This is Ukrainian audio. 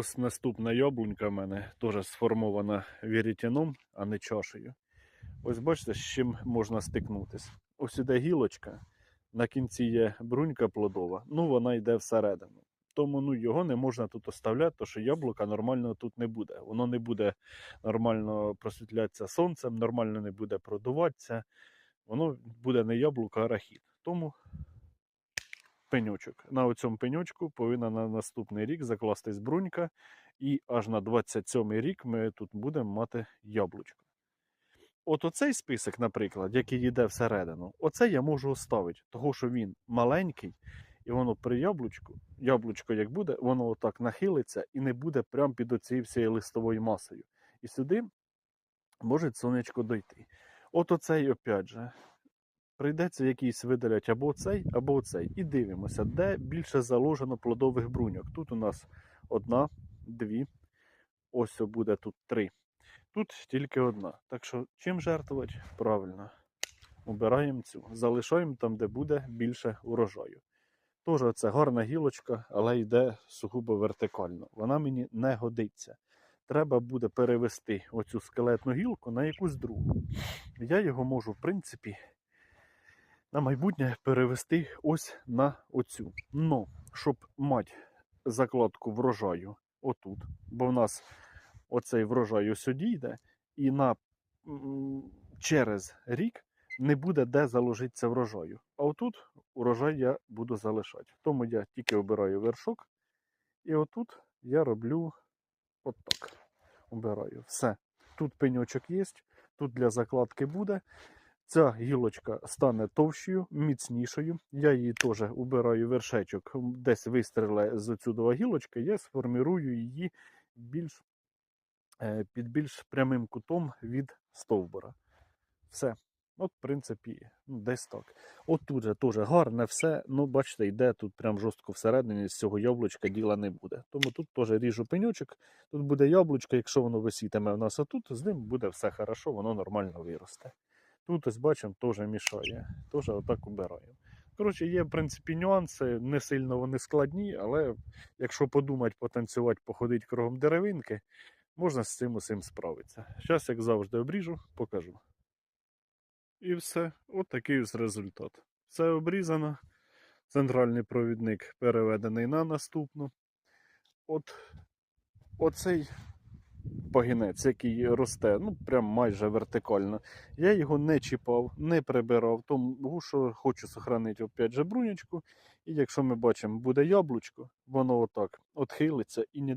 Ось наступна яблунька в мене теж сформована вірітяном, а не чашею. Ось бачите, з чим можна стикнутися. Ось іде гілочка, на кінці є брунька плодова, ну вона йде всередину. Тому ну, його не можна тут оставляти, тому що яблука нормально тут не буде. Воно не буде нормально просвітлятися сонцем, нормально не буде продуватися. Воно буде не яблуко, а рахіт. Тому пеньочок. На цьому пеньочку повинна на наступний рік закластись брунька, і аж на 27-й рік ми тут будемо мати яблучко. От оцей список, наприклад, який йде всередину, оце я можу оставити, тому що він маленький, і воно при яблучку, яблучко як буде, воно отак нахилиться і не буде прямо під оцією всією листовою масою. І сюди може сонечко дойти. От оцей, опять же, прийдеться якийсь видалять або цей, або цей. І дивимося, де більше заложено плодових бруньок. Тут у нас одна, дві, ось буде тут три. Тут тільки одна. Так що чим жертвувати? Правильно. Убираємо цю. Залишаємо там, де буде більше урожаю. Тож це гарна гілочка, але йде сугубо вертикально. Вона мені не годиться. Треба буде перевести оцю скелетну гілку на якусь другу. Я його можу, в принципі, на майбутнє перевести ось на оцю. Ну, щоб мати закладку врожаю отут, бо в нас оцей врожай сюди йде, і на, через рік не буде де заложитися врожаю. А отут урожай я буду залишати. Тому я тільки обираю вершок, і отут я роблю отак. Обираю. Все. Тут пеньочок є, тут для закладки буде. Ця гілочка стане товщою, міцнішою. Я її теж убираю вершечок, десь вистріле з цю гілочки, я сформірую її більш, е, під більш прямим кутом від стовбура. Все. От, в принципі, ну, десь так. От тут же теж гарне все. Ну, бачите, йде тут прям жорстко всередині, з цього яблучка діла не буде. Тому тут теж ріжу пеньочок, тут буде яблучко, якщо воно висітиме в нас отут, з ним буде все хорошо, воно нормально виросте. Тут ось бачимо, теж мішає. Теж отак убираємо. Коротше, є, в принципі, нюанси, не сильно вони складні, але якщо подумати, потанцювати, походити кругом деревинки, можна з цим усім справитися. Зараз, як завжди, обріжу, покажу. І все, от такий ось результат. Все обрізано. Центральний провідник переведений на наступну. От оцей пагінець, який росте, ну прям майже вертикально. Я його не чіпав, не прибирав, тому що хочу сохранити опять же брунячку. І якщо ми бачимо, буде яблучко, воно отак отхилиться і ні,